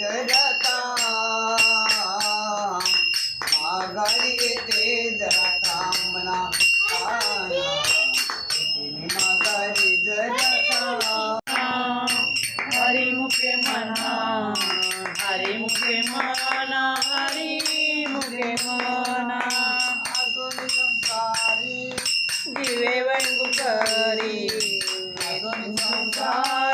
जरता मागरी ते जरता मना मगरी जरता हरि मुखे मना हरि मुखे मना हरि मुखे मना दिवे वंगु करी संसारी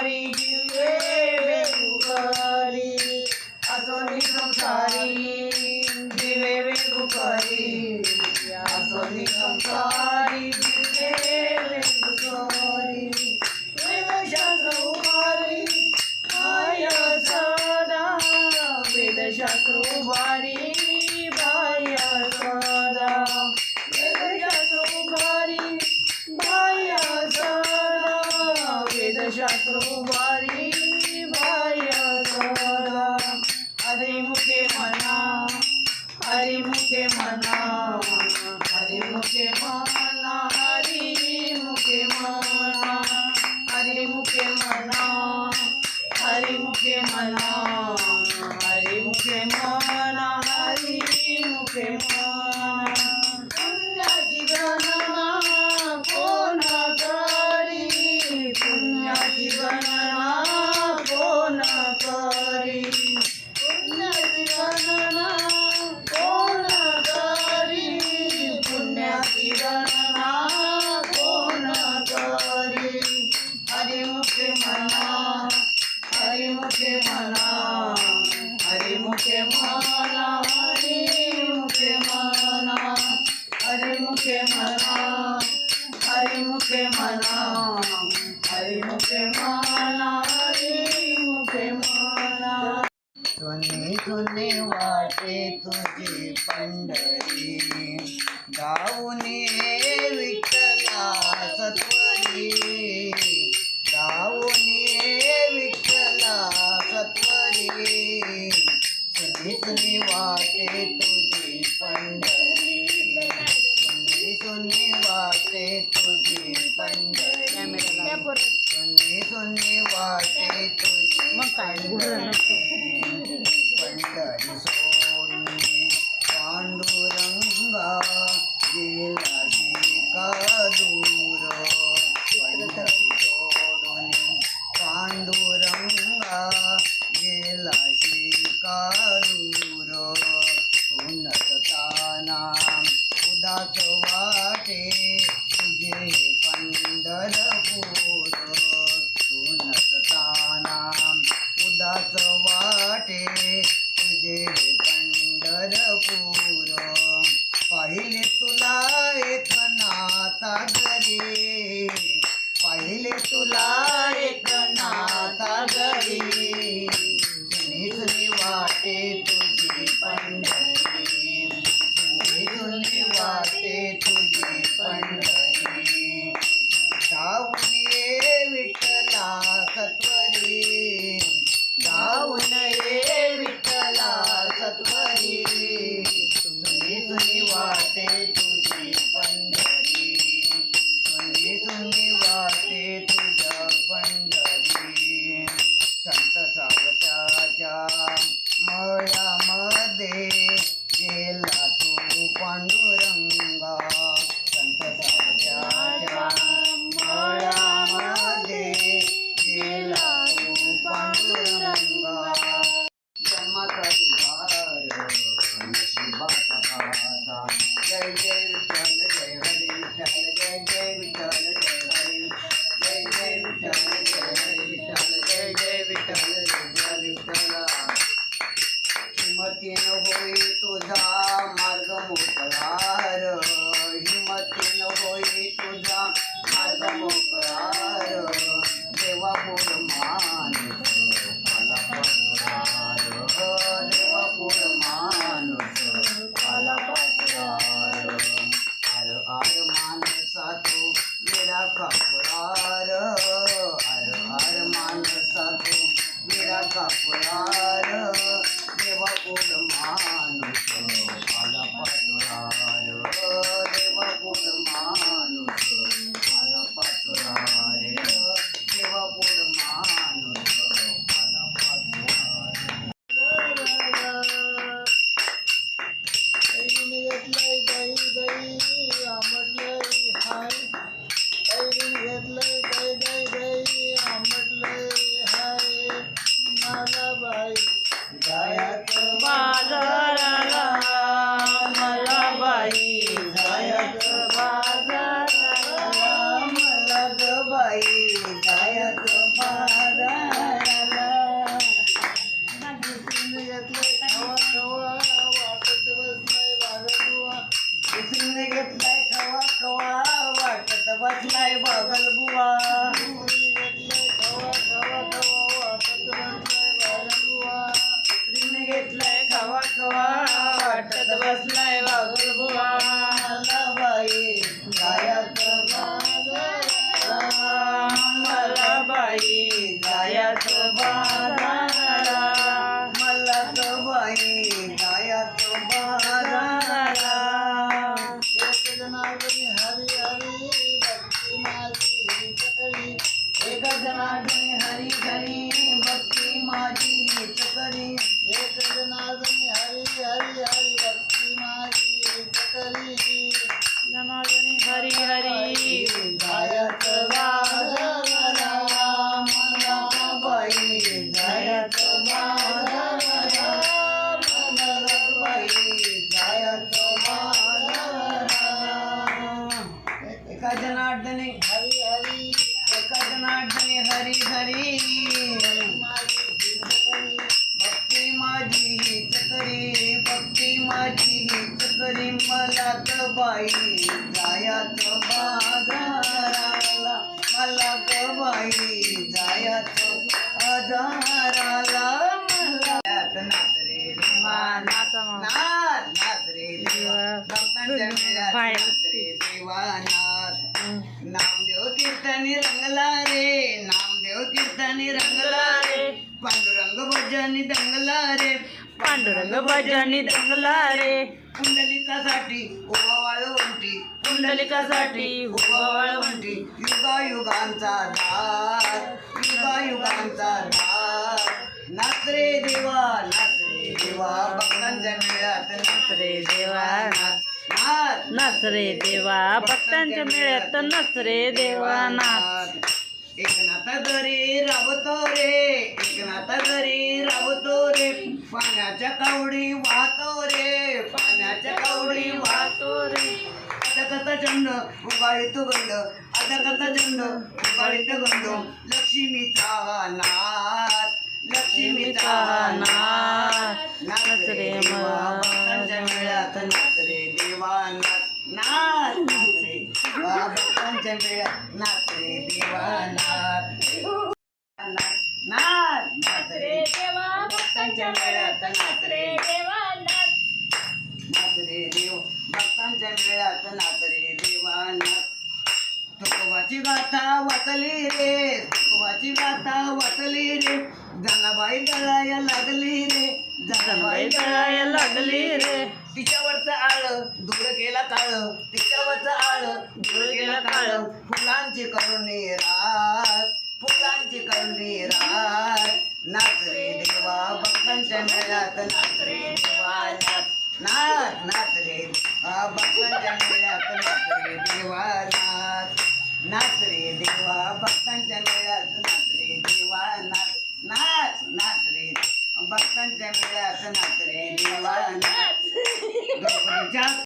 फिरून वाटे तुझी पंढरी. गाऊन विठ्ठला सत्वरी गाऊन विठ्ठला सत्वरी सुनी वाटे तुझी पंढरी. सुनी वाटे तुझी पंढरी. सुनी सुनी वाटे तुझी मग काय? पहिले तुला एक नाता घरी. पहिले तुला एक नाता घरी. सुनी सुनी वाटे तुझी पंढरी. सुनी सुनी वाटे तुझी पंढरी. Di 这里 करी मला ग बाई जायात बाजाराला. मला ग बाई जायात बाजाराला. मला नाच रे देवा नाचा रे देवा. भक्तांच्या मेळ्यात बाय. नाच रे देवा नाच नामदेव कीर्तनी रंगला रे नामदेव कीर्तनी रंगला रे. पांडुरंग भजनी दंगला रे. पांडुरंग भजनी दंगला रे. पुंडलिकासाठी उभा वाळवंटी पुंडलिकासाठी उभा वाळवंटी युगा युगांचा दार युगा युगांचा दार नाच रे देवा नाच रे देवा. भक्तांच्या मेळ्यात देवा नाच. नाच रे देवा. भक्तांच्या मेळ्यात नाच रे देवा नाच. एकनाथ दरी राबतो रे एकनाथ दरी राबतो रे. पाण्याच्या कावडी वाहतो रे पाण्याच्या कावडी वाहतो रे. आता चंड उगाळीतो गंड आता चंड उगाळीत गंड. लक्ष्मीचा नाथ लक्ष्मीचा नाथ नाच रे मा भक्तांच्या मेळ्यात नाच रे देवा नाच नाच रे भक्तांच्या मेळ्यात नाच रे देवा नाच रे देवा भक्तांच्या मेळ्यात नाच रे देवा नाच रे देव भक्तांच्या मेळ्यात नाच रे देवा नाच तुकोबाची गाथा वाचली रे तुकोबाची गाथा वाचली रे जनाबाई गळाया लागली रे जनाबाई गळाया लागली रे. तिच्यावरचं आळ दूर केला काळ तिच्यावरचं आळ दूर केला काळ फुलांची करुणी रात फुलांची करुणी रात. नाच रे देवा भक्तांच्या मेळ्यात नाच रे देवा नाच. नाच रे देवा भक्तांच्या मेळ्यात नाच रे देवा नाच. नाच रे देवा भक्तांच्या मेळ्यात नाच रे देवा नाच. नाच नाच रे भक्तांच्या मेळ्यात नाच रे देवा नाच. down.